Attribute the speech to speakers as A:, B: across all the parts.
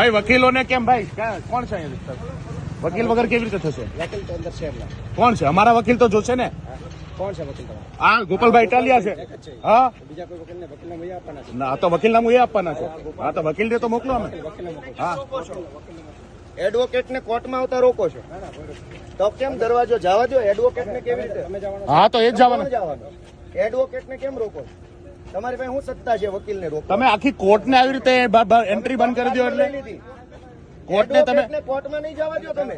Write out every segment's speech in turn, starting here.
A: ભાઈ વકીલોને કેમ ભાઈ? કોણ છે વકીલ વગર કેવી રીતે થશે?
B: વકીલ તો અંદર છે
A: કોણ છે? અમારા વકીલ તો જોશે ને?
B: કોણ છે વકીલ તમારા?
A: ગોપાલભાઈ ઇટાલિયા છે. હા
B: બીજા કોઈ વકીલને વકીલને મળી આપવાના છે?
A: ના તો વકીલના એ આપવાના છે. હા તો વકીલ તો મોકલો અમે. હા
C: એડવોકેટ ને કોર્ટમાં આવતા રોકો છો? તો કેમ દરવાજો જવા દો એડવોકેટને કેવી રીતે?
A: હા તો એ જ જવાનું.
C: એડવોકેટ કેમ રોકો છો? તમારી પાસે શું સત્તા છે વકીલ ને રોકો
A: તમે આખી કોર્ટને આવી રીતે એન્ટ્રી બંધ કરી દો એટલે? કોર્ટને તમે
C: એડવોકેટને કોર્ટમાં નહીં જવા દો તમે.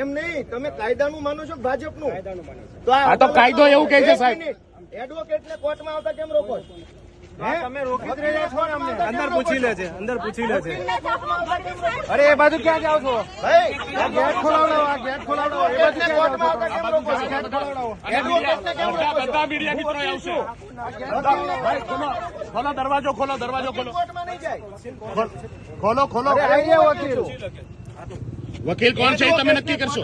C: એમ નહીં તમે કાયદાનું માનો છો કે ભાજપનું?
B: કાયદાનું માને છે.
C: તો
A: આ તો કાયદો એવું કહે છે, સાહેબ.
C: એડવોકેટ ને કોર્ટમાં આવતા કેમ રોકો છો? હે?
B: તમે રોકી જ રહ્યા છો ને અમને.
C: અંદર પૂછી લે છે? અંદર પૂછી લે છે?
B: અરે એ બાજુ ક્યાં જાવ છો?
C: ગેટ ખોલાવડો આ ગેટ ખોલાવડો એ બાજુ કેમ રોકો છો?
A: બધા મીડિયા મિત્રો આવશે. ભાઈ ખોલો ખોલો દરવાજો ખોલો દરવાજો ખોલો.
C: કોર્ટમાં નહીં જાય?
A: ખોલો ખોલો
C: ગયા વકીલ.
A: વકીલ કોણ છે તમે નક્કી કરશો?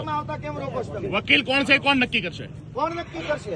A: વકીલ કોણ છે કોણ નક્કી કરશે?
C: કોણ નક્કી કરશે?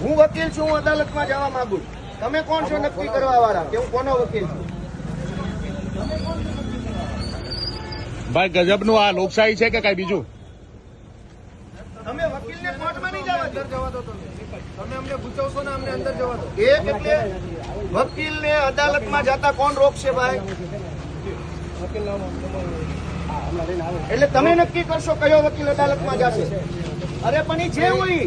C: હું વકીલ છું હું અદાલતમાં જવા માંગુ છું. તમે કોણ છો નક્કી કરવા વાળા? કે હું કોનો વકીલ છું?
A: ભાઈ ગજબનું આ લોકશાહી છે કે કઈ બીજું?
C: તમે વકીલને કોર્ટમાં નહીં જવા અંદર
B: જવા દો. તમે તમે અમને પૂછવશો ને અમને અંદર જવા દો.
C: એક એટલે વકીલને અદાલતમાં જતા કોણ રોકશે ભાઈ? એટલે તમે નક્કી કરશો કયો વકીલ અદાલતમાં જશે? અરે પણ એ જે હોય.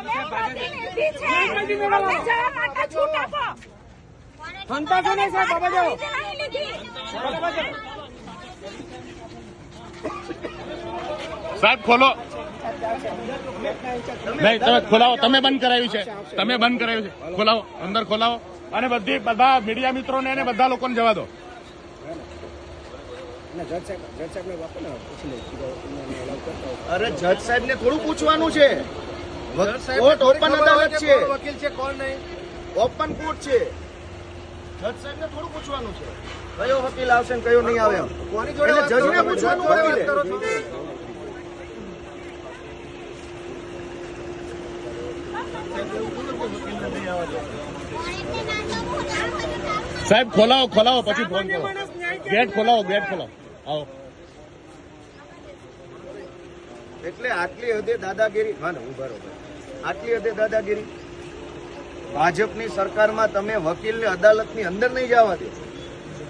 A: કે
D: અમે છે
B: બાબા જાઓ
A: સાહેબ, ખોલો. નહીં, તમે ખોલાવો. તમે બંધ કરાવ્યું છે. તમે બંધ કરાવ્યું છે. ખોલાવો. અંદર ખોલાવો. અને બધી, બધા મીડિયા મિત્રોને અને બધા લોકોને જવા દો.
C: અરે, જજ સાહેબ ને થોડું પૂછવાનું છે. કોર્ટ ઓપન અદાલત છે.
B: વકીલ છે કોણ નહીં?
C: ઓપન કોર્ટ છે. જજ સાહેબ ને થોડું પૂછવાનું છે. કયો વકીલ આવશે ને કયો નહીં આવે.
B: કોની જોડે
C: એટલે જજને પૂછવાનું વકીલે.
A: સાહેબ ખોલાવો ખોલાવો પછી ફોન કરો. ગેટ ખોલાવો ગેટ ખોલાવો. આવો.
C: એટલે આટલી હદે દાદાગીરી હા ને હું બરોબર. આટલી હદે દાદાગીરી? ભાજપની સરકારમાં તમે વકીલને અદાલતની અંદર નહીં જવા દો.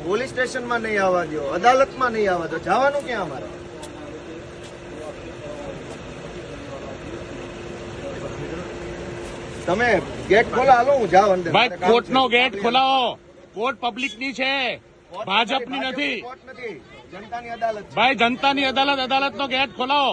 C: પોલીસ સ્ટેશનમાં નહીં આવવા દો. અદાલતમાં નહીં આવવા દો. જવાનું ક્યાં અમારે? તમે ગેટ ખોલા હાલો હું જાઉં અંદર.
A: ભાઈ
C: મારે
A: કોર્ટ નો
C: છે.
A: ગેટ ખોલાવો. કોર્ટ પબ્લિકની છે ભાજપની નથી
C: જનતાની અદાલત
A: ભાઈ જનતાની અદાલત અદાલત નો ગેટ ખોલાવો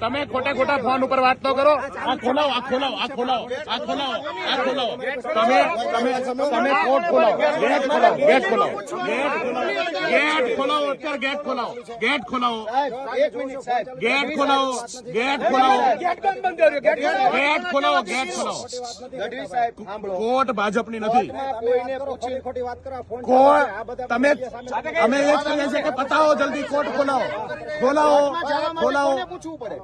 A: તમે ખોટા ખોટા ફોન ઉપર વાત તો કરો. આ ખોલાવો આ ખોલાવો આ ખોલાવો આ ખોલાવો આ ખોલાવો. તમે તમે તમે કોર્ટ ખોલાવો. ગેટ ખોલાવો ગેટ ખોલાવો. ગેટ ખોલાવો. અત્યારે ગેટ ખોલાવો. ગેટ ખોલાવો.
C: સાહેબ એક મિનિટ સાહેબ.
A: ગેટ ખોલાવો ગેટ ખોલાવો. ગેટ ખોલાવો ગેટ ખોલાવો.
C: ગઢવી સાહેબ સાંભળો.
A: કોર્ટ ભાજપની નથી.
C: કોર્ટમાં કોઈને પૂછી
B: ખોટી વાત કરો ફોન
A: કોર્ટ તમે અમે એ જ કહીએ છીએ કે બતાવો જલ્દી કોર્ટ ખોલાવો. ખોલાવો
C: કોર્ટમાં જવા માટે
A: ખોલાવો.
C: કોને પૂછવું પડે?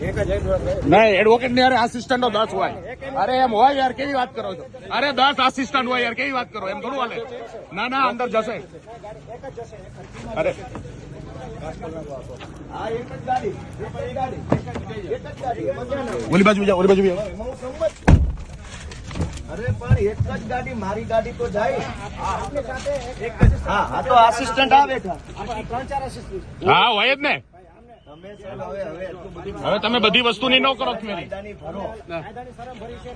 A: નહીં એડવોકેટની અરે આસિસ્ટન્ટ દસ હોય અરે એમ હોય યાર કેવી વાત કરો છો અરે દસ આસિસ્ટન્ટ હોય યાર કેવી વાત કરો એમ થોડું હાલે ના ના અંદર જશે અરે
C: હા એક જ ગાડી એક જ ગાડી એક જ ગાડી એમાં ક્યાં ના હોય?
A: ઓલી બાજુ જાઓ ઓલી બાજુ જાઓ
C: એમાં હું સંમત છું. અરે પણ એક જ ગાડી મારી ગાડી તો જાય હા હા તો આસિસ્ટન્ટ આવે
B: ત્રણ ચાર assistant.
A: હા હોય જ ને
C: તમે સાહેબ હવે
A: તમે બધી વસ્તુની ન કરો
B: શરમ ભરી છે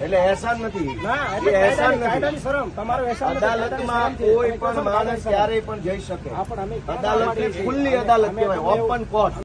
B: એટલે
C: એહસાન નથી.
B: ના
C: એહસાન નથી. અદાલતમાં કોઈ પણ માણસ ક્યારેય પણ જઈ શકે. અદાલત ખુલ્લી અદાલત કહેવાય ઓપન કોર્ટ